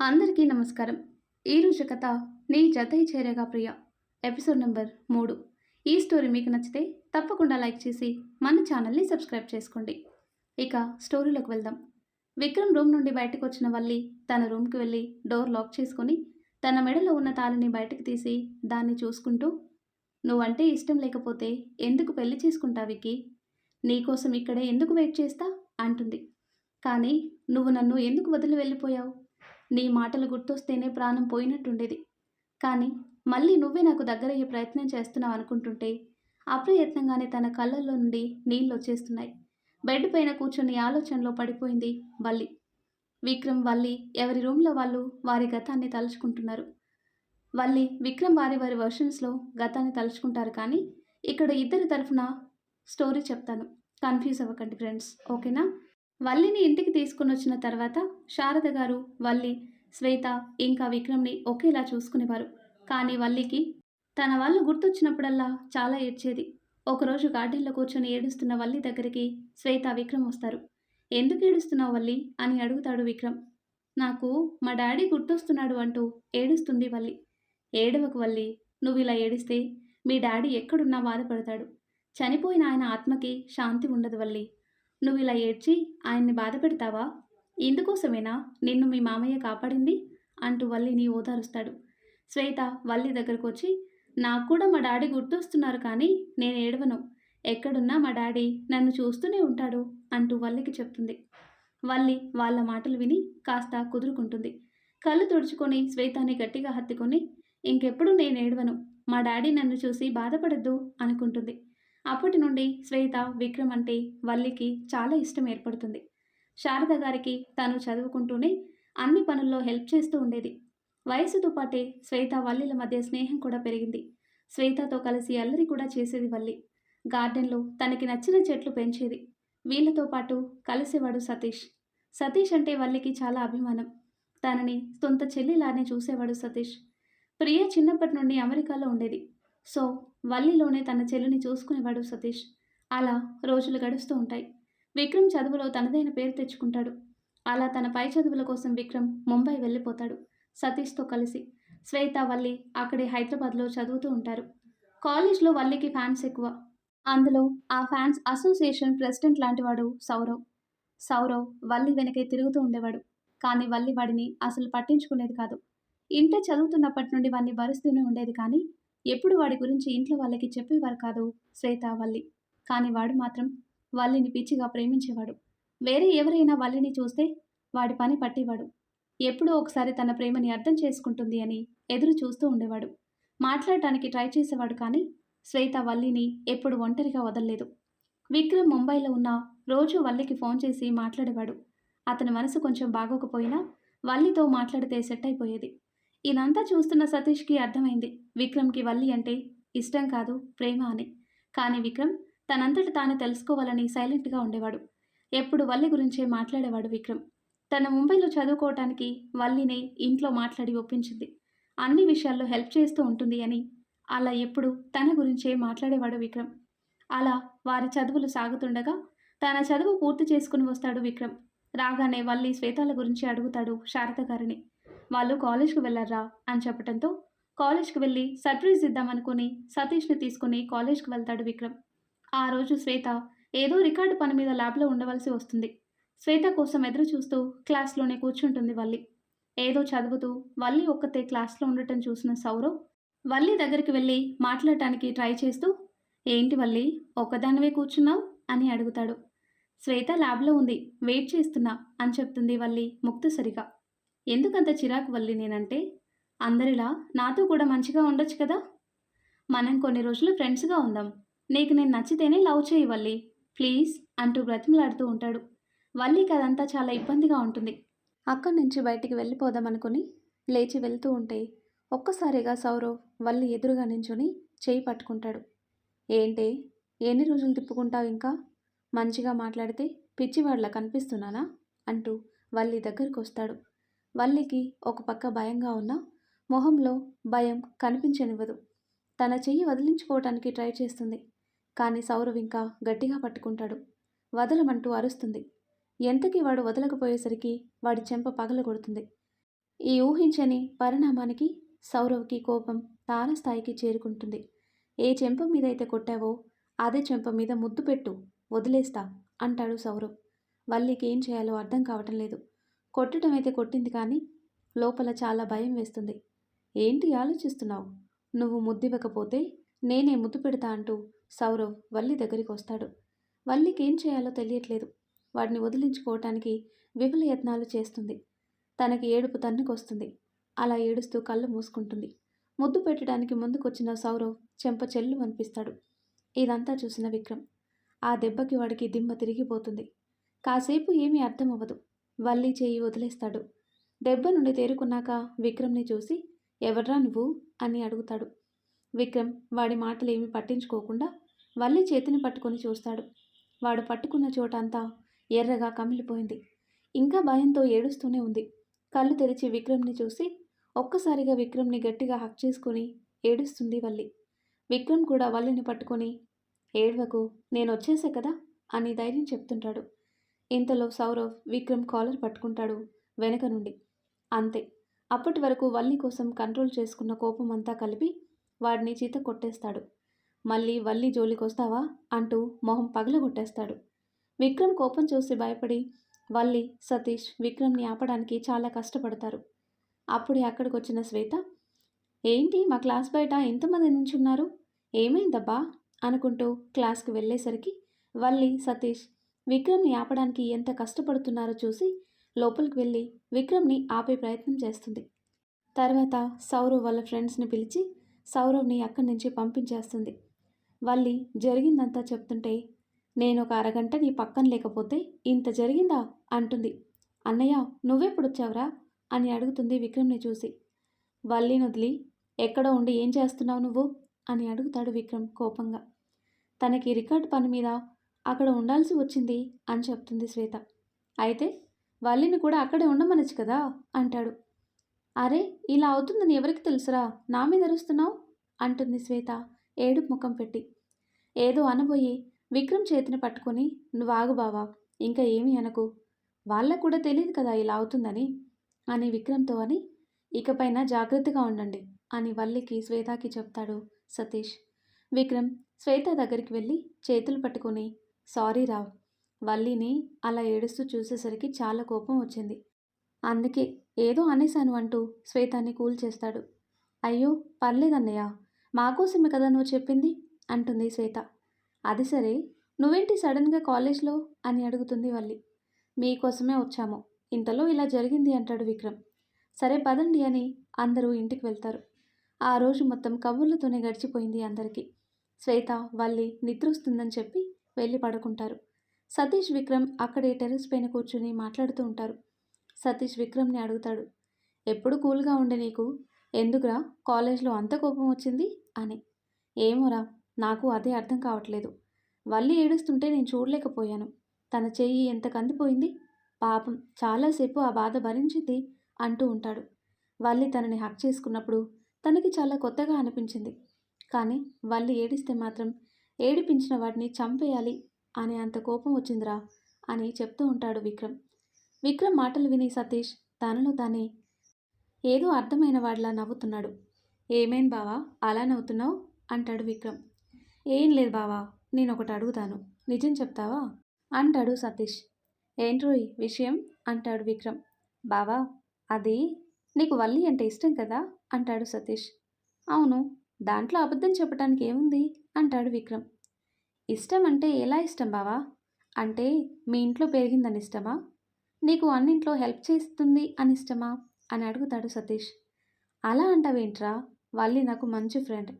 అందరికీ నమస్కారం. ఈరోజు కథ నీ జతై చేరేగా ప్రియ. ఎపిసోడ్ నెంబర్ మూడు. ఈ స్టోరీ మీకు నచ్చితే తప్పకుండా లైక్ చేసి మన ఛానల్ని సబ్స్క్రైబ్ చేసుకోండి. ఇక స్టోరీలోకి వెళ్దాం. విక్రమ్ రూమ్ నుండి బయటకు వచ్చిన వల్లి తన రూమ్కి వెళ్ళి డోర్ లాక్ చేసుకొని తన మెడలో ఉన్న తాళిని బయటకు తీసి దాన్ని చూసుకుంటూ నువ్వంటే ఇష్టం లేకపోతే ఎందుకు పెళ్ళి చేసుకుంటా విక్కీ? నీకోసం ఇక్కడే ఎందుకు వెయిట్ చేస్తా? అంటుంది. కానీ నువ్వు నన్ను ఎందుకు వదిలి వెళ్ళిపోయావు? నీ మాటలు గుర్తొస్తేనే ప్రాణం పోయినట్టుండేది. కానీ మళ్ళీ నువ్వే నాకు దగ్గరయ్యే ప్రయత్నం చేస్తున్నావు అనుకుంటుంటే అప్రయత్నంగానే తన కళ్ళల్లో నుండి నీళ్ళు వచ్చేస్తున్నాయి బెడ్ పైన కూర్చొని ఆలోచనలో పడిపోయింది వల్లి. విక్రమ్ వల్లి ఎవరి రూమ్లో వాళ్ళు వారి గతాన్ని తలుచుకుంటున్నారు. వల్లి విక్రమ్ వారి వారి వర్షన్స్లో గతాన్ని తలుచుకుంటారు కానీ ఇక్కడ ఇద్దరి తరఫున స్టోరీ చెప్తాను. కన్ఫ్యూజ్ అవ్వకండి ఫ్రెండ్స్ ఓకేనా? వల్లిని ఇంటికి తీసుకుని వచ్చిన తర్వాత శారద గారు వల్లి శ్వేత ఇంకా విక్రమ్ని ఒకేలా చూసుకునేవారు. కానీ వల్లికి తన వాళ్ళు గుర్తొచ్చినప్పుడల్లా చాలా ఏడ్చేది. ఒకరోజు గార్డెన్లో కూర్చొని ఏడుస్తున్న వల్లి దగ్గరికి శ్వేత విక్రమ్ వస్తారు. ఎందుకు ఏడుస్తున్నావు వల్లి? అని అడుగుతాడు విక్రమ్. నాకు మా డాడీ గుర్తొస్తున్నాడు అంటూ ఏడుస్తుంది వల్లి. ఏడవకు వల్లి నువ్వు ఇలా ఏడిస్తే మీ డాడీ ఎక్కడున్నా బాధపడతాడు. చనిపోయిన ఆయన ఆత్మకి శాంతి ఉండదు వల్లి. నువ్వు ఇలా ఏడ్చి ఆయన్ని బాధ పెడతావా ఇందుకోసమేనా నిన్ను మీ మామయ్య కాపాడింది? అంటూ వల్లిని ఓదారుస్తాడు. శ్వేత వల్లి దగ్గరకు వచ్చి నాకు కూడా మా డాడీ గుర్తొస్తున్నారు కానీ నేను ఏడవను. ఎక్కడున్నా మా డాడీ నన్ను చూస్తూనే ఉంటాడు అంటూ వల్లికి చెప్తుంది. వల్లి వాళ్ళ మాటలు విని కాస్త కుదురుకుంటుంది. కళ్ళు తుడుచుకొని శ్వేతాన్ని గట్టిగా హత్తుకొని ఇంకెప్పుడు నేను ఏడవను. మా డాడీ నన్ను చూసి బాధపడద్దు అనుకుంటుంది. అప్పటి నుండి శ్వేత విక్రమ్ అంటే వల్లికి చాలా ఇష్టం ఏర్పడుతుంది. శారద గారికి తను చదువుకుంటూనే అన్ని పనుల్లో హెల్ప్ చేస్తూ ఉండేది. వయసుతో పాటే శ్వేత వల్లిల మధ్య స్నేహం కూడా పెరిగింది. శ్వేతతో కలిసి అల్లరి కూడా చేసేది వల్లి. గార్డెన్లో తనకి నచ్చిన చెట్లు పెంచేది. వీళ్ళతో పాటు కలిసేవాడు సతీష్. సతీష్ అంటే వల్లికి చాలా అభిమానం. తనని సొంత చెల్లిలానే చూసేవాడు సతీష్. ప్రియ చిన్నప్పటి నుండి అమెరికాలో ఉండేది. సో వల్లిలోనే తన చెల్లిని చూసుకునేవాడు సతీష్. అలా రోజులు గడుస్తూ ఉంటాయి. విక్రమ్ చదువులో తనదైన పేరు తెచ్చుకుంటాడు. అలా తన పై చదువుల కోసం విక్రమ్ ముంబై వెళ్ళిపోతాడు సతీష్తో కలిసి. శ్వేత వల్లి అక్కడే హైదరాబాద్లో చదువుతూ ఉంటారు. కాలేజ్లో వల్లికి ఫ్యాన్స్ ఎక్కువ. అందులో ఆ ఫ్యాన్స్ అసోసియేషన్ ప్రెసిడెంట్ లాంటివాడు సౌరవ్. సౌరవ్ వల్లి వెనకే తిరుగుతూ ఉండేవాడు. కానీ వల్లి వాడిని అసలు పట్టించుకునేది కాదు. ఇంటర్ చదువుతున్నప్పటి నుండి వాడిని భరుస్తూనే ఉండేది కానీ ఎప్పుడు వాడి గురించి ఇంట్లో వాళ్ళకి చెప్పేవారు కాదు శ్వేత వల్లి. కానీ వాడు మాత్రం వల్లిని పిచ్చిగా ప్రేమించేవాడు. వేరే ఎవరైనా వల్లిని చూస్తే వాడి పని పట్టేవాడు. ఎప్పుడో ఒకసారి తన ప్రేమని అర్థం చేసుకుంటుంది అని ఎదురు చూస్తూ ఉండేవాడు. మాట్లాడటానికి ట్రై చేసేవాడు కానీ శ్వేత వల్లిని ఎప్పుడు ఒంటరిగా వదలలేదు. విక్రమ్ ముంబైలో ఉన్న రోజు వల్లికి ఫోన్ చేసి మాట్లాడేవాడు. అతని మనసు కొంచెం బాగోకపోయినా వల్లితో మాట్లాడితే సెట్ అయిపోయేది. ఇదంతా చూస్తున్న సతీష్కి అర్థమైంది. విక్రమ్కి వల్లి అంటే ఇష్టం కాదు ప్రేమ అని. కానీ విక్రమ్ తనంతట తాను తెలుసుకోవాలని సైలెంట్గా ఉండేవాడు. ఎప్పుడు వల్లి గురించే మాట్లాడేవాడు విక్రమ్. తన ముంబైలో చదువుకోవటానికి వల్లినే ఇంట్లో మాట్లాడి ఒప్పించింది. అన్ని విషయాల్లో హెల్ప్ చేస్తూ ఉంటుంది అని అలా ఎప్పుడు తన గురించే మాట్లాడేవాడు విక్రమ్. అలా వారి చదువులు సాగుతుండగా తన చదువు పూర్తి చేసుకుని వస్తాడు విక్రమ్. రాగానే వల్లి శ్వేతాల గురించి అడుగుతాడు శారద గారిని. వాళ్ళు కాలేజ్కి వెళ్ళారా అని చెప్పడంతో కాలేజ్కి వెళ్ళి సర్ప్రైజ్ ఇద్దామనుకుని సతీష్ని తీసుకుని కాలేజ్కి వెళ్తాడు విక్రమ్. ఆ రోజు శ్వేత ఏదో రికార్డు పని మీద ల్యాబ్లో ఉండవలసి వస్తుంది. శ్వేత కోసం ఎదురు చూస్తూ క్లాస్లోనే కూర్చుంటుంది వల్లి. ఏదో చదువుతూ వల్లి ఒక్కతే క్లాస్లో ఉండటం చూసిన సౌరవ్ వల్లి దగ్గరికి వెళ్ళి మాట్లాడటానికి ట్రై చేస్తూ ఏంటి వల్లి ఒక్కదానివే కూర్చున్నావు? అని అడుగుతాడు. శ్వేత ల్యాబ్లో ఉంది వెయిట్ చేస్తున్నా అని చెప్తుంది వల్లి ముక్తసరిగా. ఎందుకంత చిరాకు వల్లి నేనంటే? అందరిలా? నాతో కూడా మంచిగా ఉండొచ్చు కదా? మనం కొన్ని రోజులు ఫ్రెండ్స్గా ఉందాం. నీకు నేను నచ్చితేనే లవ్ చేయి వల్లి. ప్లీజ్ అంటూ బ్రతిమలాడుతూ ఉంటాడు. వల్లికి అదంతా చాలా ఇబ్బందిగా ఉంటుంది. అక్కడి నుంచి బయటికి వెళ్ళిపోదామనుకుని లేచి వెళ్తూ ఉంటే ఒక్కసారిగా సౌరవ్ వల్లి ఎదురుగా నించుని చేయి పట్టుకుంటాడు. ఏంటి? ఎన్ని రోజులు తిప్పుకుంటావు ఇంకా? మంచిగా మాట్లాడితే పిచ్చివాడిలా కనిపిస్తున్నానా? అంటూ వల్లి దగ్గరికి వస్తాడు వల్లికి ఒక పక్క భయంగా ఉన్న మొహంలో భయం కనిపించనివ్వదు. తన చెయ్యి వదిలించుకోవటానికి ట్రై చేస్తుంది. కానీ సౌరవ్ ఇంకా గట్టిగా పట్టుకుంటాడు. వదలమంటూ అరుస్తుంది. ఎంతకి వాడు వదలకపోయేసరికి వాడి చెంప పగలగొడుతుంది. ఈ ఊహించని పరిణామానికి సౌరవ్కి కోపం తారస్థాయికి చేరుకుంటుంది. ఏ చెంప మీదైతే కొట్టావో అదే చెంప మీద ముద్దు పెట్టు వదిలేస్తా అంటాడు సౌరవ్. వల్లికి ఏం చేయాలో అర్థం కావటం లేదు. కొట్టడం అయితే కొట్టింది కానీ లోపల చాలా భయం వేస్తుంది. ఏంటి ఆలోచిస్తున్నావు? నువ్వు ముద్దివ్వకపోతే నేనే ముద్దు పెడతా అంటూ సౌరవ్ వల్లి దగ్గరికి వస్తాడు. వల్లికి ఏం చేయాలో తెలియట్లేదు. వాడిని వదిలించుకోవటానికి విఫల యత్నాలు చేస్తుంది. తనకి ఏడుపు తన్నుకొస్తుంది. అలా ఏడుస్తూ కళ్ళు మూసుకుంటుంది. ముద్దు పెట్టడానికి ముందుకొచ్చిన సౌరవ్ చెంప చెల్లు అనిపిస్తాడు. ఇదంతా చూసిన విక్రమ్. ఆ దెబ్బకి వాడికి దిమ్మ తిరిగిపోతుంది. కాసేపు ఏమీ అర్థం అవ్వదు వల్లి చేయి వదిలేస్తాడు. దెబ్బ నుండి తేరుకున్నాక విక్రమ్ని చూసి ఎవర్రా నువ్వు? అని అడుగుతాడు. విక్రమ్ వాడి మాటలు పట్టించుకోకుండా వల్లి చేతిని పట్టుకొని చూస్తాడు. వాడు పట్టుకున్న చోట అంతా ఎర్రగా కమిలిపోయింది. ఇంకా భయంతో ఏడుస్తూనే ఉంది. కళ్ళు తెరిచి విక్రమ్ని చూసి ఒక్కసారిగా విక్రమ్ని గట్టిగా హక్ చేసుకుని ఏడుస్తుంది వల్లి. విక్రమ్ కూడా వల్లిని పట్టుకొని ఏడవకు నేను వచ్చేసా కదా? అని ధైర్యం చెప్తుంటాడు. ఇంతలో సౌరవ్ విక్రమ్ కాలర్ పట్టుకుంటాడు వెనక నుండి. అంతే. అప్పటి వరకు వల్లి కోసం కంట్రోల్ చేసుకున్న కోపం అంతా కలిపి వాడిని చీత కొట్టేస్తాడు. మళ్ళీ వల్లి జోలికొస్తావా? అంటూ మొహం పగలగొట్టేస్తాడు. విక్రమ్ కోపం చూసి భయపడి వల్లి సతీష్ విక్రమ్ని ఆపడానికి చాలా కష్టపడతారు. అప్పుడే అక్కడికి వచ్చిన శ్వేత ఏంటి మా క్లాస్ బయట ఎంతమంది నించున్నారు? ఏమైందబ్బా? అనుకుంటూ క్లాస్కి వెళ్ళేసరికి వల్లి సతీష్ విక్రమ్ని ఆపడానికి ఎంత కష్టపడుతున్నారో చూసి లోపలికి వెళ్ళి విక్రమ్ని ఆపే ప్రయత్నం చేస్తుంది. తర్వాత సౌరవ్ వాళ్ళ ఫ్రెండ్స్ని పిలిచి సౌరవ్ని అక్కడి నుంచి పంపించేస్తుంది. వల్లి జరిగిందంతా చెప్తుంటే నేను ఒక అరగంట నీ పక్కన లేకపోతే ఇంత జరిగిందా? అంటుంది. అన్నయ్య నువ్వెప్పుడు వచ్చావురా అని అడుగుతుంది విక్రమ్ని చూసి. వల్లిని వదిలి ఎక్కడో ఉండి ఏం చేస్తున్నావు నువ్వు? అని అడుగుతాడు విక్రమ్ కోపంగా. తనకి రికార్డ్ పని మీద అక్కడ ఉండాల్సి వచ్చింది అని చెప్తుంది శ్వేత. అయితే వల్లిని కూడా అక్కడే ఉండమనొచ్చు కదా అంటాడు. అరే ఇలా అవుతుందని ఎవరికి తెలుసురా? నా మీద అరుస్తున్నావు? అంటుంది శ్వేత ఏడుపు ముఖం పెట్టి. ఏదో అనబోయి విక్రమ్ చేతిని పట్టుకొని నువ్వు బావా ఇంకా ఏమి అనకు. వాళ్ళకు కూడా తెలియదు కదా ఇలా అవుతుందని అని విక్రమ్తో అని ఇకపైన జాగ్రత్తగా ఉండండి అని వల్లికి శ్వేతకి చెప్తాడు సతీష్. విక్రమ్ శ్వేత దగ్గరికి వెళ్ళి చేతులు పట్టుకొని సారీ రావ్ వల్లిని అలా ఏడుస్తూ చూసేసరికి చాలా కోపం వచ్చింది. అందుకే ఏదో అనేశాను అంటూ శ్వేతాన్ని కూల్ చేస్తాడు. అయ్యో పర్లేదన్నయ్య. మాకోసమే కదా నువ్వు చెప్పింది? అంటుంది శ్వేత. అది సరే. నువ్వేంటి సడన్గా కాలేజ్లో? అని అడుగుతుంది వల్లి. మీకోసమే వచ్చాము. ఇంతలో ఇలా జరిగింది అంటాడు విక్రమ్. సరే పదండి అని అందరూ ఇంటికి వెళ్తారు. ఆ రోజు మొత్తం కబుర్లతోనే గడిచిపోయింది అందరికీ. శ్వేత వల్లి నిద్ర వస్తుందని చెప్పి వెళ్ళి పడుకుంటారు. సతీష్ విక్రమ్ అక్కడే టెర్రస్ పైన కూర్చుని మాట్లాడుతూ ఉంటారు. సతీష్ విక్రమ్ని అడుగుతాడు ఎప్పుడు కూల్గా ఉండే నీకు? ఎందుకురా? కాలేజ్లో అంత కోపం వచ్చింది? అని. ఏమోరా నాకు అదే అర్థం కావట్లేదు. వల్లి ఏడుస్తుంటే నేను చూడలేకపోయాను. తన చెయ్యి ఎంత కందిపోయింది? పాపం చాలాసేపు ఆ బాధ భరించింది అంటూ ఉంటాడు. వల్లి తనని హక్ చేసుకున్నప్పుడు తనకి చాలా కొత్తగా అనిపించింది. కానీ వల్లి ఏడిస్తే మాత్రం ఏడిపించిన వాడిని చంపేయాలి అనే అంత కోపం వచ్చిందిరా అని చెప్తూ ఉంటాడు విక్రమ్. విక్రమ్ మాటలు విని సతీష్ తనలో తానే ఏదో అర్థమైన వాడిలా నవ్వుతున్నాడు. ఏమేం బావా అలా నవ్వుతున్నావు? అంటాడు విక్రమ్. ఏం లేదు బావా నేను ఒకటి అడుగుతాను. నిజం చెప్తావా? అంటాడు సతీష్. ఏంట్రోయ్ విషయం? అంటాడు విక్రమ్. బావా అది నీకు వల్లి అంటే ఇష్టం కదా? అంటాడు సతీష్. అవును దాంట్లో అబద్ధం చెప్పటానికి ఏముంది? అంటాడు విక్రమ్. ఇష్టం అంటే ఎలా ఇష్టం బావా? అంటే మీ ఇంట్లో పెరిగిందని ఇష్టమా? నీకు అన్నింట్లో హెల్ప్ చేస్తుంది అని ఇష్టమా? అని అడుగుతాడు సతీష్. అలా అంటావేంట్రా? వల్లి నాకు మంచి ఫ్రెండ్.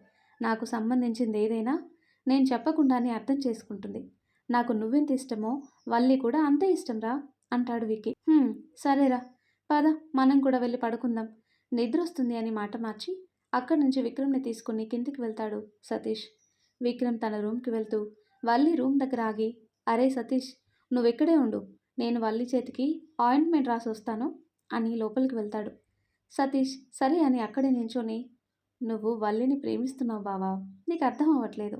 నాకు సంబంధించింది ఏదైనా నేను చెప్పకుండానే అర్థం చేసుకుంటుంది. నాకు నువ్వెంత ఇష్టమో వల్లి కూడా అంతే ఇష్టంరా? అంటాడు విక్కీ. సరేరా. పద మనం కూడా వెళ్ళి పడుకుందాం. నిద్ర వస్తుంది అని మాట మార్చి అక్కడి నుంచి విక్రమ్ని తీసుకుని కిందికి వెళ్తాడు సతీష్. విక్రమ్ తన రూమ్కి వెళ్తూ వల్లి రూమ్ దగ్గర ఆగి అరే సతీష్ నువ్వెక్కడే ఉండు నేను వల్లి చేతికి ఆయింట్మెంట్ రాసి వస్తాను అని లోపలికి వెళ్తాడు. సతీష్ సరే అని అక్కడే నించొని నువ్వు వల్లిని ప్రేమిస్తున్నావు బావా నీకు అర్థం అవ్వట్లేదు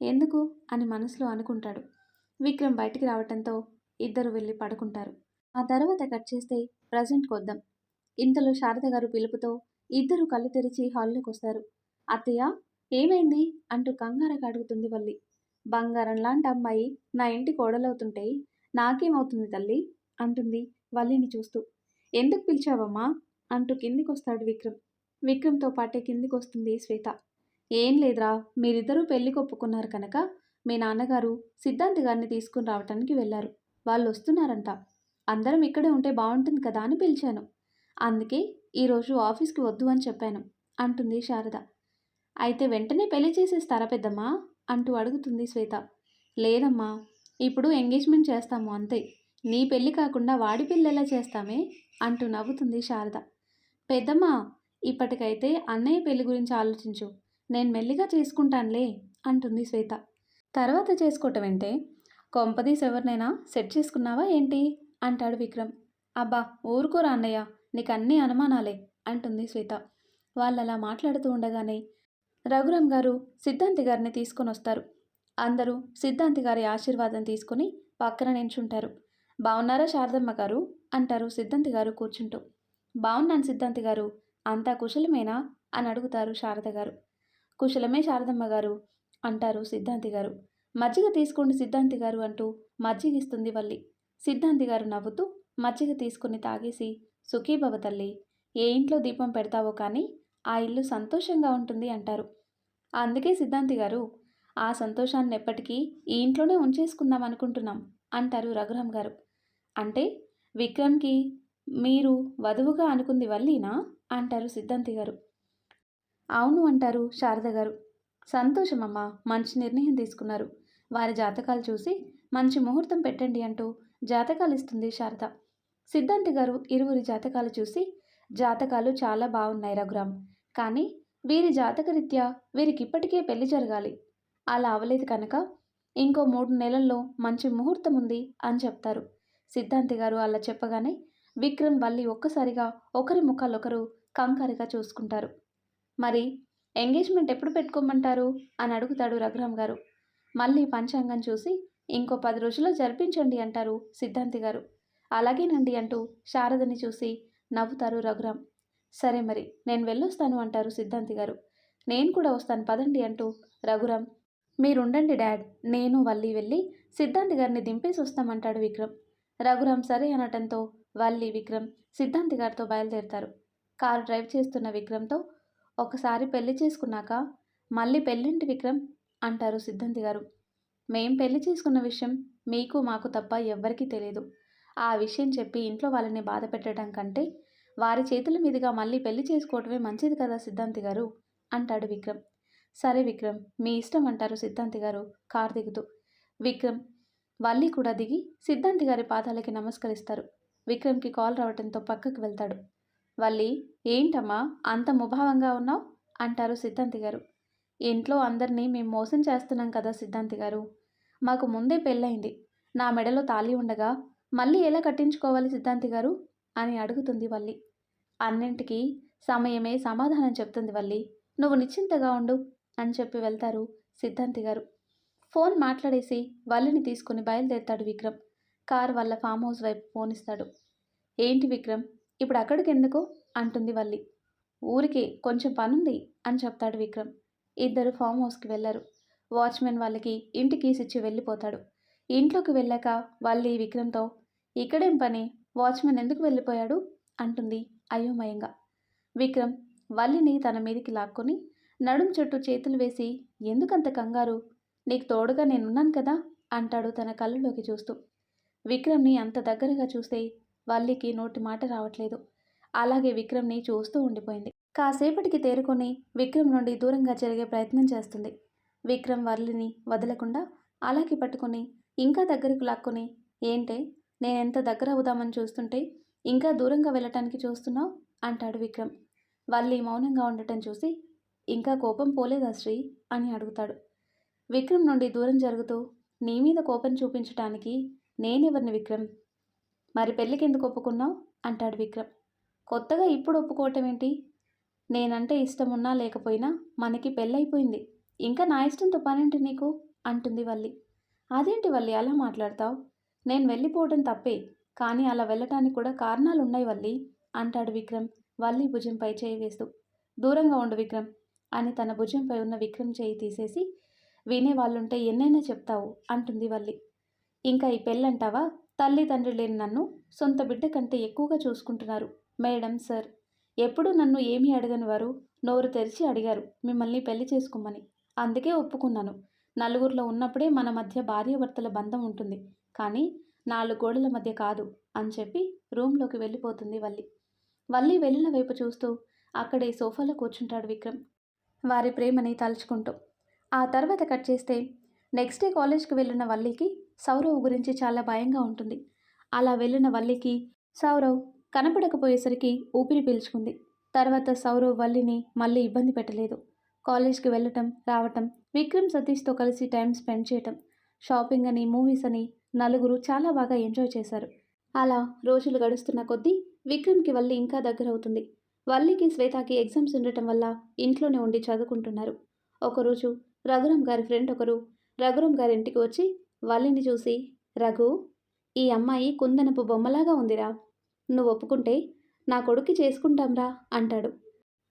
ఎందుకు? అని మనసులో అనుకుంటాడు. విక్రమ్ బయటికి రావటంతో ఇద్దరు వెళ్ళి పడుకుంటారు. ఆ తర్వాత కట్ చేస్తే ప్రజెంట్కి వద్దాం. ఇంతలో శారద గారు పిలుపుతో ఇద్దరు కళ్ళు తెరిచి హాల్లోకి వస్తారు. అత్తయ్య ఏమైంది? అంటూ కంగారుగా అడుగుతుంది వల్లి. బంగారం లాంటి అమ్మాయి నా ఇంటి కోడలవుతుంటే నాకేమవుతుంది తల్లి? అంటుంది వల్లిని చూస్తూ. ఎందుకు పిలిచావమ్మా? అంటూ కిందికి వస్తాడు విక్రమ్. విక్రమ్తో పాటే కిందికి వస్తుంది శ్వేత. ఏం లేదురా మీరిద్దరూ పెళ్ళి కొప్పుకున్నారు కనుక మీ నాన్నగారు సిద్ధాంతి గారిని తీసుకుని రావటానికి వెళ్ళారు. వాళ్ళు వస్తున్నారంట అందరం ఇక్కడే ఉంటే బాగుంటుంది కదా అని పిలిచాను. అందుకే ఈరోజు ఆఫీస్కి వద్దు అని చెప్పాను అంటుంది శారద. అయితే వెంటనే పెళ్ళి చేసేస్తారా పెద్దమ్మా? అంటూ అడుగుతుంది శ్వేత. లేదమ్మా ఇప్పుడు ఎంగేజ్మెంట్ చేస్తాము అంతే. నీ పెళ్ళి కాకుండా వాడి పెళ్ళి ఎలా చేస్తామే? అంటూ నవ్వుతుంది శారద. పెద్దమ్మ ఇప్పటికైతే అన్నయ్య పెళ్ళి గురించి ఆలోచించు. నేను మెల్లిగా చేసుకుంటానులే అంటుంది శ్వేత. తర్వాత చేసుకోవటం ఏంటే కొంపదీస్ ఎవరినైనా సెట్ చేసుకున్నావా ఏంటి? అంటాడు విక్రమ్. అబ్బా ఊరుకోరా అన్నయ్య నీకు అన్ని అనుమానాలే అంటుంది శ్వేత. వాళ్ళు అలా మాట్లాడుతూ ఉండగానే రఘురామ్ గారు సిద్ధాంతి గారిని తీసుకొని వస్తారు. అందరూ సిద్ధాంతి గారి ఆశీర్వాదం తీసుకొని పక్కన నించుంటారు. బాగున్నారా శారదమ్మ గారు? అంటారు సిద్ధాంతి గారు కూర్చుంటూ. బాగున్నాను సిద్ధాంతి గారు. అంతా కుశలమేనా? అని అడుగుతారు శారద గారు. కుశలమే శారదమ్మ గారు అంటారు సిద్ధాంతి గారు. మజ్జిగ తీసుకోండి సిద్ధాంతి గారు అంటూ మజ్జిగిస్తుంది వల్లి. సిద్ధాంతి గారు నవ్వుతూ మజ్జిగ తీసుకుని తాగేసి సుఖీభవ తల్లి ఏ ఇంట్లో దీపం పెడతావో కానీ ఆ ఇల్లు సంతోషంగా ఉంటుంది అంటారు. అందుకే సిద్ధాంతి గారు ఆ సంతోషాన్ని ఎప్పటికీ ఈ ఇంట్లోనే ఉంచేసుకుందాం అనుకుంటున్నాం అంటారు రఘురామ్ గారు. అంటే విక్రమ్కి మీరు వధువుగా అనుకుంది వల్లీనా? అంటారు సిద్ధాంతి గారు. అవును అంటారు శారద గారు. సంతోషమమ్మా మంచి నిర్ణయం తీసుకున్నారు. వారి జాతకాలు చూసి మంచి ముహూర్తం పెట్టండి అంటూ జాతకాలు ఇస్తుంది శారద. సిద్ధాంతి గారు ఇరువురి జాతకాలు చూసి జాతకాలు చాలా బాగున్నాయి రఘురామ్. కానీ వీరి జాతకరీత్యా వీరికి ఇప్పటికే పెళ్ళి జరగాలి. అలా అవలేదు కనుక ఇంకో మూడు నెలల్లో మంచి ముహూర్తం ఉంది అని చెప్తారు. సిద్ధాంతి గారు అలా చెప్పగానే విక్రమ్ వల్లి ఒక్కసారిగా ఒకరి ముఖాలొకరు కంగారుగా చూసుకుంటారు. మరి ఎంగేజ్మెంట్ ఎప్పుడు పెట్టుకోమంటారు? అని అడుగుతాడు రఘురామ్ గారు. మళ్ళీ పంచాంగం చూసి ఇంకో పది రోజుల్లో జరిపించండి అంటారు సిద్ధాంతి గారు. అలాగేనండి అంటూ శారదని చూసి నవ్వుతారు రఘురామ్. సరే మరి నేను వెళ్ళొస్తాను అంటారు సిద్ధాంతి గారు. నేను కూడా వస్తాను పదండి అంటూ రఘురామ్. మీరుండండి డాడ్ నేను వల్లి వెళ్ళి సిద్ధాంతి గారిని దింపేసి వస్తామంటాడు విక్రమ్. రఘురామ్ సరే అనటంతో వల్లి విక్రమ్ సిద్ధాంతి గారితో బయలుదేరుతారు. కారు డ్రైవ్ చేస్తున్న విక్రమ్తో ఒకసారి పెళ్ళి చేసుకున్నాక మళ్ళీ పెళ్ళింటి విక్రమ్ అంటారు సిద్ధాంతి గారు. మేం పెళ్ళి చేసుకున్న విషయం మీకు మాకు తప్ప ఎవ్వరికీ తెలియదు ఆ విషయం చెప్పి ఇంట్లో వాళ్ళని బాధ పెట్టడం కంటే వారి చేతుల మీదుగా మళ్ళీ పెళ్ళి చేసుకోవటమే మంచిది కదా సిద్ధాంతి గారు? అంటాడు విక్రమ్. సరే విక్రమ్ మీ ఇష్టం అంటారు సిద్ధాంతి గారు. కారు దిగుతూ. విక్రమ్ వల్లి కూడా దిగి సిద్ధాంతి గారి పాదాలకి నమస్కరిస్తారు. విక్రమ్కి కాల్ రావడంతో పక్కకు వెళ్తాడు. వల్లి ఏంటమ్మా అంత ముభావంగా ఉన్నావు? అంటారు సిద్ధాంతి గారు. ఇంట్లో అందరినీ మేము మోసం చేస్తున్నాం కదా సిద్ధాంతి గారు. మాకు ముందే పెళ్ళయింది. నా మెడలో తాళి ఉండగా మళ్ళీ ఎలా కట్టించుకోవాలి సిద్ధాంతి గారు? అని అడుగుతుంది వల్లి. అన్నింటికీ సమయమే సమాధానం చెప్తుంది వల్లి. నువ్వు నిశ్చింతగా ఉండు అని చెప్పి వెళ్తారు సిద్ధాంతి గారు. ఫోన్ మాట్లాడేసి వల్లిని తీసుకుని బయలుదేరుతాడు విక్రమ్. కార్ వల్ల ఫామ్ హౌస్ వైపు ఫోన్ ఇస్తాడు ఏంటి విక్రమ్? ఇప్పుడు అక్కడికి ఎందుకు అంటుంది వల్లి. ఊరికే కొంచెం పనుంది అని చెప్తాడు విక్రమ్. ఇద్దరు ఫామ్ హౌస్కి వెళ్ళారు. వాచ్మెన్ వాళ్ళకి ఇంటి కీస్ ఇచ్చి వెళ్ళిపోతాడు. ఇంట్లోకి వెళ్ళాక వల్లి విక్రమ్తో ఇక్కడేం పని? వాచ్మెన్ ఎందుకు వెళ్ళిపోయాడు? అంటుంది అయోమయంగా. విక్రమ్ వల్లిని తన మీదికి లాక్కొని నడుం చుట్టూ చేతులు వేసి ఎందుకంత కంగారు? నీకు తోడుగా నేనున్నాను కదా? అంటాడు తన కళ్ళలోకి చూస్తూ. విక్రమ్ని అంత దగ్గరగా చూస్తే వల్లికి నోటి మాట రావట్లేదు. అలాగే విక్రమ్ని చూస్తూ ఉండిపోయింది. కాసేపటికి తేరుకొని విక్రమ్ నుండి దూరంగా జరిగే ప్రయత్నం చేస్తుంది. విక్రమ్ వల్లిని వదలకుండా అలాగే పట్టుకొని ఇంకా దగ్గరకు లాక్కొని ఏంటే? నేను ఎంత దగ్గర అవుదామని చూస్తుంటే ఇంకా దూరంగా వెళ్ళటానికి చూస్తున్నావు? అంటాడు విక్రమ్. వల్లి మౌనంగా ఉండటం చూసి ఇంకా కోపం పోలేదా శ్రీ? అని అడుగుతాడు. విక్రమ్ నుండి దూరం జరుగుతూ నీ మీద కోపం చూపించటానికి నేనెవరిని విక్రమ్? మరి పెళ్ళికి ఎందుకు ఒప్పుకున్నావు? అంటాడు విక్రమ్. కొత్తగా ఇప్పుడు ఒప్పుకోవటం ఏంటి నేనంటే ఇష్టం ఉన్నా లేకపోయినా మనకి పెళ్ళైపోయింది ఇంకా నా ఇష్టంతో పనేంటి నీకు? అంటుంది వల్లి. అదేంటి వల్లి అలా మాట్లాడతావు? నేను వెళ్ళిపోవడం తప్పే కానీ అలా వెళ్ళటానికి కూడా కారణాలు ఉన్నాయి వల్లి అంటాడు విక్రమ్. వల్లి భుజంపై చేయి వేస్తూ. దూరంగా ఉండు విక్రమ్ అని తన భుజంపై ఉన్న విక్రమ్ చేయి తీసేసి వినే వాళ్ళుంటే ఎన్నైనా చెప్తావు అంటుంది వల్లి. ఇంకా ఈ పెళ్ళంటావా? తల్లి తండ్రి లేని నన్ను సొంత బిడ్డ కంటే ఎక్కువగా చూసుకుంటున్నారు. మేడం సార్ ఎప్పుడూ నన్ను ఏమీ అడగని వారు నోరు తెరిచి అడిగారు మిమ్మల్ని పెళ్ళి చేసుకోమని. అందుకే ఒప్పుకున్నాను. నలుగురిలో ఉన్నప్పుడే మన మధ్య భార్యాభర్తల బంధం ఉంటుంది. కానీ నాలుగు గోడల మధ్య కాదు అని చెప్పి రూమ్లోకి వెళ్ళిపోతుంది వల్లి. వల్లి వెళ్ళిన వైపు చూస్తూ అక్కడే సోఫాలో కూర్చుంటాడు విక్రమ్. వారి ప్రేమని తలుచుకుంటూ. ఆ తర్వాత కట్ చేస్తే నెక్స్ట్ డే కాలేజ్కి వెళ్ళిన వల్లికి సౌరవ్ గురించి చాలా భయంగా ఉంటుంది. అలా వెళ్ళిన వల్లికి సౌరవ్ కనపడకపోయేసరికి ఊపిరి పీల్చుకుంది. తర్వాత సౌరవ్ వల్లిని మళ్ళీ ఇబ్బంది పెట్టలేదు. కాలేజ్కి వెళ్ళటం రావటం విక్రమ్ సతీష్తో కలిసి టైం స్పెండ్ చేయటం షాపింగ్ అని మూవీస్ అని నలుగురు చాలా బాగా ఎంజాయ్ చేశారు. అలా రోజులు గడుస్తున్న కొద్దీ విక్రమ్కి వల్లి ఇంకా దగ్గర అవుతుంది. వల్లికి శ్వేతకి ఎగ్జామ్స్ ఉండటం వల్ల ఇంట్లోనే ఉండి చదువుకుంటున్నారు. ఒకరోజు రఘురామ్ గారి ఫ్రెండ్ ఒకరు రఘురామ్ గారి ఇంటికి వచ్చి వల్లిని చూసి రఘు ఈ అమ్మాయి కుందనపు బొమ్మలాగా ఉందిరా. నువ్వు ఒప్పుకుంటే నా కొడుక్కి చేసుకుంటాంరా అంటాడు.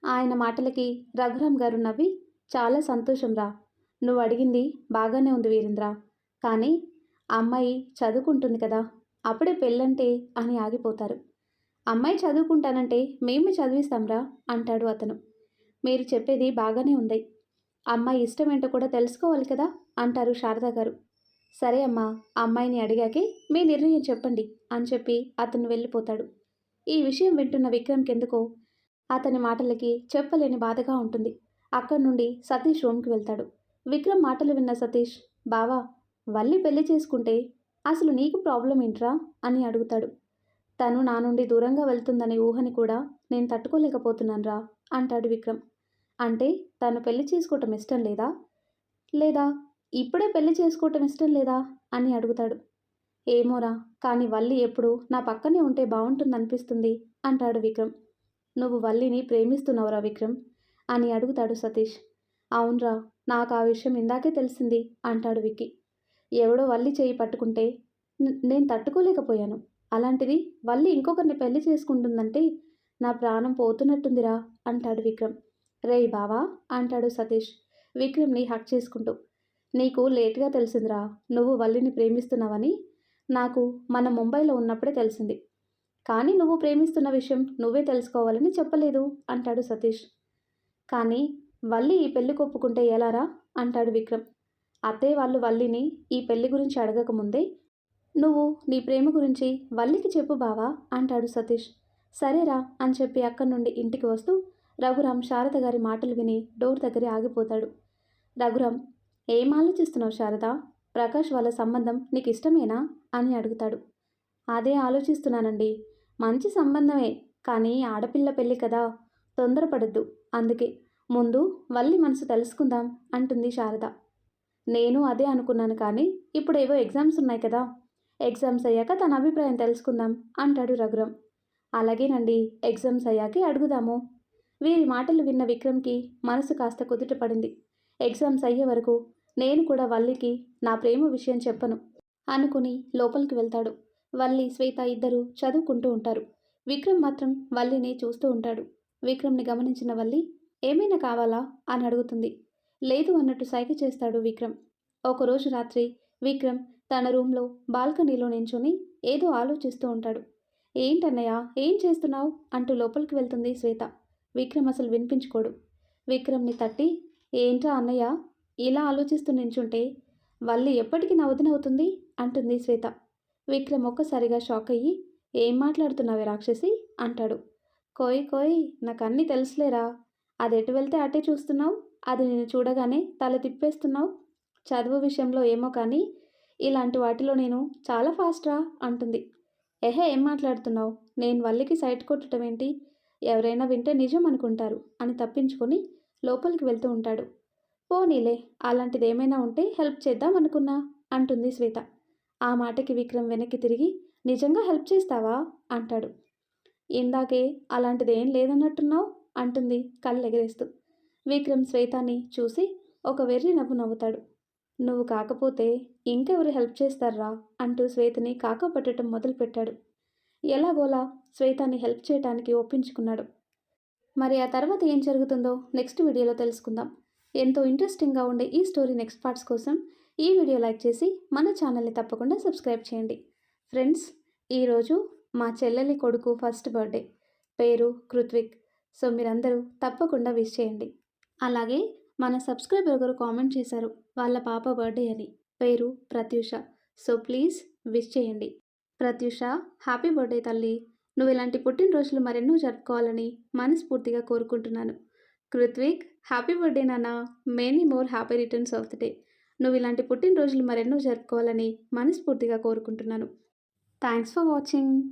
ఆయన మాటలకి రఘురామ్ గారు నవ్వి చాలా సంతోషంరా. నువ్వు అడిగింది బాగానే ఉంది వీరేంద్ర. కానీ ఆ అమ్మాయి చదువుకుంటుంది కదా అప్పుడే పెళ్ళంటే అని ఆగిపోతారు. అమ్మాయి చదువుకుంటానంటే మేము చదివిస్తాంరా అంటాడు అతను. మీరు చెప్పేది బాగానే ఉంది. అమ్మాయి ఇష్టం ఏంటో కూడా తెలుసుకోవాలి కదా అంటారు శారదా గారు. సరే అమ్మా ఆ అమ్మాయిని అడిగాకే మీ నిర్ణయం చెప్పండి అని చెప్పి అతను వెళ్ళిపోతాడు. ఈ విషయం వింటున్న విక్రమ్కి ఎందుకో అతని మాటలకి చెప్పలేని బాధగా ఉంటుంది. అక్కడి నుండి సతీష్ రూమ్కి వెళ్తాడు. విక్రమ్ మాటలు విన్న సతీష్ బావా వల్లి పెళ్ళి చేసుకుంటే అసలు నీకు ప్రాబ్లం ఏంట్రా? అని అడుగుతాడు. తను నా నుండి దూరంగా వెళ్తుందనే ఊహని కూడా నేను తట్టుకోలేకపోతున్నానురా అంటాడు విక్రమ్. అంటే తను పెళ్ళి చేసుకోవటం ఇష్టం లేదా? లేదా ఇప్పుడే పెళ్ళి చేసుకోవటం ఇష్టం లేదా? అని అడుగుతాడు. ఏమోరా కానీ వల్లి ఎప్పుడు నా పక్కనే ఉంటే బాగుంటుందనిపిస్తుంది అంటాడు విక్రమ్. నువ్వు వల్లిని ప్రేమిస్తున్నావురా విక్రమ్? అని అడుగుతాడు సతీష్. అవునరా నాకు ఆ విషయం ఇందాకే తెలిసింది అంటాడు విక్కీ. ఎవడో వల్లి చేయి పట్టుకుంటే నేను తట్టుకోలేకపోయాను. అలాంటిది వల్లి ఇంకొకరిని పెళ్ళి చేసుకుంటుందంటే నా ప్రాణం పోతున్నట్టుందిరా అంటాడు విక్రమ్. రేయ్ బావా అంటాడు సతీష్. విక్రమ్ని హక్ చేసుకుంటూ. నీకు లేట్గా తెలిసిందిరా నువ్వు వల్లిని ప్రేమిస్తున్నావని నాకు మన ముంబైలో ఉన్నప్పుడే తెలిసింది. కానీ నువ్వు ప్రేమిస్తున్న విషయం నువ్వే తెలుసుకోవాలని చెప్పలేదు అంటాడు సతీష్. కానీ వల్లి ఈ పెళ్ళి కొప్పుకుంటే ఎలారా అంటాడు విక్రమ్. అత్తయ్య వాళ్ళు వల్లిని ఈ పెళ్ళి గురించి అడగకముందే నువ్వు నీ ప్రేమ గురించి వల్లికి చెప్పు బావా అంటాడు సతీష్. సరేరా అని చెప్పి అక్కడి నుండి ఇంటికి వస్తూ రఘురామ్ శారద గారి మాటలు విని డోర్ దగ్గరే ఆగిపోతాడు. రఘురామ్ ఏం ఆలోచిస్తున్నావు శారద? ప్రకాష్ వాళ్ళ సంబంధం నీకు ఇష్టమేనా? అని అడుగుతాడు. అదే ఆలోచిస్తున్నానండి. మంచి సంబంధమే కానీ ఆడపిల్ల పెళ్ళి కదా తొందరపడద్దు. అందుకే ముందు వల్లి మనసు తెలుసుకుందాం అంటుంది శారద. నేను అదే అనుకున్నాను కానీ ఇప్పుడు ఏవో ఎగ్జామ్స్ ఉన్నాయి కదా. ఎగ్జామ్స్ అయ్యాక తన అభిప్రాయం తెలుసుకుందాం అంటాడు రఘురామ్ అలాగేనండి ఎగ్జామ్స్ అయ్యాకే అడుగుదాము. వీరి మాటలు విన్న విక్రమ్కి మనసు కాస్త కుదుట పడింది. ఎగ్జామ్స్ అయ్యే వరకు నేను కూడా వల్లికి నా ప్రేమ విషయం చెప్పను అనుకుని లోపలికి వెళ్తాడు. వల్లి శ్వేత ఇద్దరు చదువుకుంటూ ఉంటారు. విక్రమ్ మాత్రం వల్లిని చూస్తూ ఉంటాడు. విక్రమ్ని గమనించిన వల్లి ఏమైనా కావాలా? అని అడుగుతుంది. లేదు అన్నట్టు సైగ చేస్తాడు విక్రమ్. ఒకరోజు రాత్రి విక్రమ్ తన రూమ్లో బాల్కనీలో నించుని ఏదో ఆలోచిస్తూ ఉంటాడు. ఏంటన్నయ్య ఏం చేస్తున్నావు? అంటూ లోపలికి వెళ్తుంది శ్వేత. విక్రమ్ అసలు వినిపించుకోడు. విక్రమ్ని తట్టి ఏంట్రా అన్నయ్య ఇలా ఆలోచిస్తూ నించుంటే వల్లి ఎప్పటికీ నా వదినవుతుంది అంటుంది శ్వేత. విక్రమ్ ఒక్కసారిగా షాక్ అయ్యి ఏం మాట్లాడుతున్నావే రాక్షసి? అంటాడు. కోయ్ కోయ్ నాకు అన్నీ తెలుసులేరా. అది ఎటు వెళ్తే అటే చూస్తున్నావు? అది నేను చూడగానే తల తిప్పేస్తున్నావు. చదువు విషయంలో ఏమో కానీ ఇలాంటి వాటిలో నేను చాలా ఫాస్ట్రా అంటుంది. ఎహే ఏం మాట్లాడుతున్నావు? నేను వల్లికి సైట్ కొట్టడం ఏంటి? ఎవరైనా వింటే నిజం అనుకుంటారు అని తప్పించుకొని లోపలికి వెళ్తూ ఉంటాడు. పోనీలే అలాంటిది ఏమైనా ఉంటే హెల్ప్ చేద్దాం అనుకున్నా అంటుంది శ్వేత. ఆ మాటకి విక్రమ్ వెనక్కి తిరిగి నిజంగా హెల్ప్ చేస్తావా? అంటాడు. ఇందాకే అలాంటిది ఏం లేదన్నట్టున్నావు? అంటుంది కళ్ళు ఎగరేస్తూ విక్రమ్ శ్వేతాని చూసి ఒక వెర్రి నవ్వు నవ్వుతాడు. నువ్వు కాకపోతే ఇంకెవరు హెల్ప్ చేస్తారా? అంటూ శ్వేతని కాక పట్టడం మొదలుపెట్టాడు. ఎలాగోలా శ్వేతాని హెల్ప్ చేయడానికి ఒప్పించుకున్నాడు. మరి ఆ తర్వాత ఏం జరుగుతుందో నెక్స్ట్ వీడియోలో తెలుసుకుందాం. ఎంతో ఇంట్రెస్టింగ్గా ఉండే ఈ స్టోరీ నెక్స్ట్ పార్ట్స్ కోసం ఈ వీడియో లైక్ చేసి మన ఛానల్ని తప్పకుండా సబ్స్క్రైబ్ చేయండి. ఫ్రెండ్స్ ఈరోజు మా చెల్లెలి కొడుకు ఫస్ట్ బర్త్డే. పేరు కృత్విక్. సో మీరందరూ తప్పకుండా విష్ చేయండి. అలాగే మన సబ్స్క్రైబర్ ఒకరు కామెంట్ చేశారు వాళ్ళ పాప బర్త్డే అని. పేరు ప్రత్యూష. సో ప్లీజ్ విష్ చేయండి. ప్రత్యూష హ్యాపీ బర్త్డే తల్లి. నువ్వు ఇలాంటి పుట్టినరోజులు మరెన్నో జరుపుకోవాలని మనస్ఫూర్తిగా కోరుకుంటున్నాను. కృత్విక్ హ్యాపీ బర్త్డే నాన్న. Many more happy returns of the day. నువ్వు ఇలాంటి పుట్టినరోజులు మరెన్నో జరుపుకోవాలని మనస్ఫూర్తిగా కోరుకుంటున్నాను. Thanks for watching.